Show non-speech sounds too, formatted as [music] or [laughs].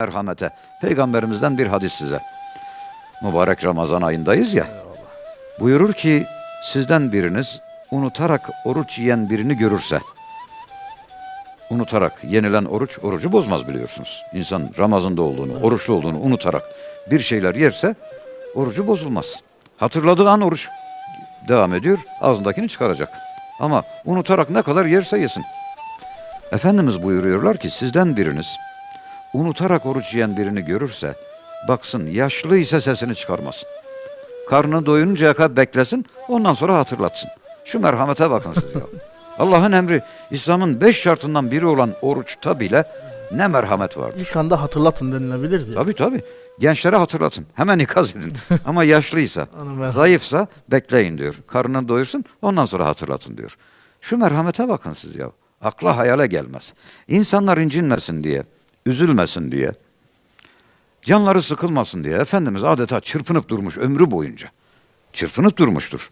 merhamete. Peygamberimizden bir hadis size. Mübarek Ramazan ayındayız ya. Buyurur ki sizden biriniz unutarak oruç yiyen birini görürse unutarak yenilen oruç orucu bozmaz biliyorsunuz. İnsan Ramazan'da olduğunu, oruçlu olduğunu unutarak bir şeyler yerse orucu bozulmaz. Hatırladığı an oruç devam ediyor, ağzındakini çıkaracak. Ama unutarak ne kadar yerse yesin. Efendimiz buyuruyorlar ki sizden biriniz unutarak oruç yiyen birini görürse baksın yaşlı ise sesini çıkarmasın. Karnı doyuncaya kadar beklesin ondan sonra hatırlatsın. Şu merhamete bakın siz ya. [laughs] Allah'ın emri İslam'ın beş şartından biri olan oruçta bile ne merhamet vardır. İlk anda hatırlatın denilebilirdi. Tabii tabii. Gençlere hatırlatın. Hemen ikaz edin. [laughs] Ama yaşlıysa, zayıfsa bekleyin diyor. Karnını doyursun ondan sonra hatırlatın diyor. Şu merhamete bakın siz ya. Akla hayale gelmez. İnsanlar incinmesin diye, üzülmesin diye, canları sıkılmasın diye Efendimiz adeta çırpınıp durmuş ömrü boyunca. Çırpınıp durmuştur.